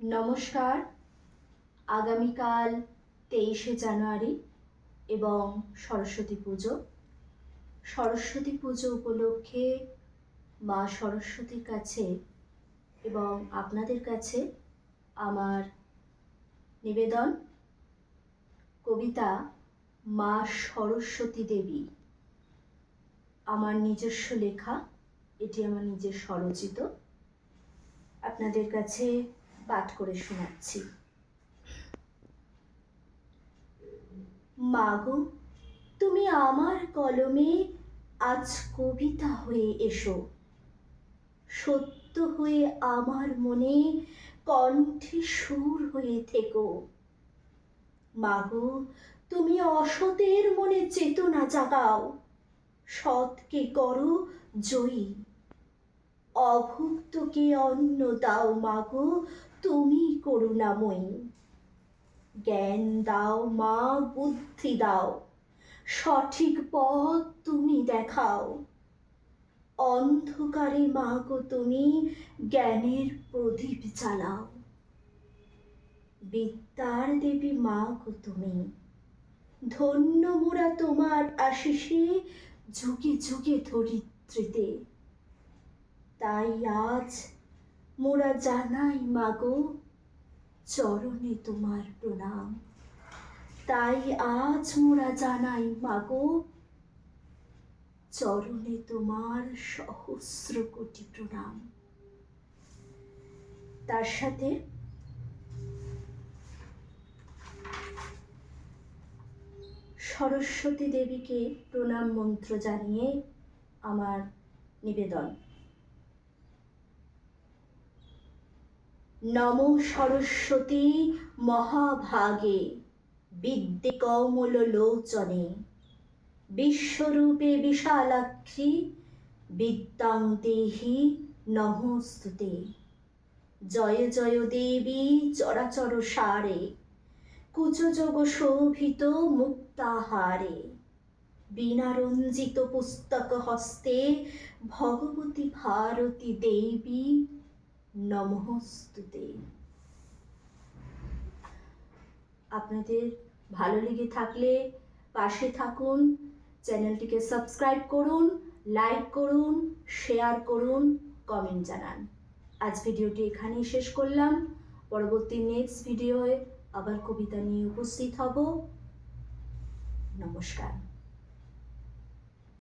নমস্কার। আগামীকাল তেইশে জানুয়ারি এবং সরস্বতী পুজো। সরস্বতী পুজো উপলক্ষে মা সরস্বতীর কাছে এবং আপনাদের কাছে আমার নিবেদন, কবিতা, মা সরস্বতী দেবী। আমার নিজস্ব লেখা, এটি আমার নিজের স্বরচিত। আপনাদের কাছে পাঠ করে শোনাচ্ছি। মাগো, তুমি আমার কলমে আজ কবিতা হয়ে এসো। সত্য হয়ে আমার মনে কণ্ঠে সুর হয়ে থেকো। মাগো, তুমি অসতের মনে চেতনা জাগাও। সৎকে করো জয়ী। অভুক্তকে অন্ন দাও মাগো তুমি করুণাময়ী। জ্ঞান দাও, মা, বুদ্ধি দাও। সঠিক পথ তুমি দেখাও। অন্ধকারে মাগো তুমি, জ্ঞানের প্রদীপ জ্বালাও। বিদ্যার দেবী মাগো তুমি, ধন্য মোরা তোমার আশিসে, যুগে যুগে ধরিত্রীতে। তাই আজ মোরা জানাই মাগো, চরণে তোমার প্রণাম। তাই আজ মোরা জানাই মাগো, চরণে তোমার সহস্র কোটি প্রণাম। তার সাথে সরস্বতী দেবীকে প্রণাম মন্ত্র জানিয়ে আমার নিবেদন। নম সরস্বতী মহাভাগে বিদ্যে কমল লোচনে বিশ্বরূপে বিশালাক্ষী বিদ্যাং দেহি নমস্তুতে। জয় জয় দেবী চরাচর সারে কুচযোগ শোভিত মুক্তাহারে। বীণারঞ্জিত পুস্তক হস্তে ভগবতী ভারতী দেবী নমস্তুতে। আপনাদের ভালো লেগে থাকলে পাশে থাকুন, চ্যানেলটিকে সাবস্ক্রাইব করুন, লাইক করুন, শেয়ার করুন, কমেন্ট জানান। আজ ভিডিওটি এখানেই শেষ করলাম। পরবর্তী নেক্সট ভিডিওয়ে আবার কবিতা নিয়ে উপস্থিত হব। নমস্কার।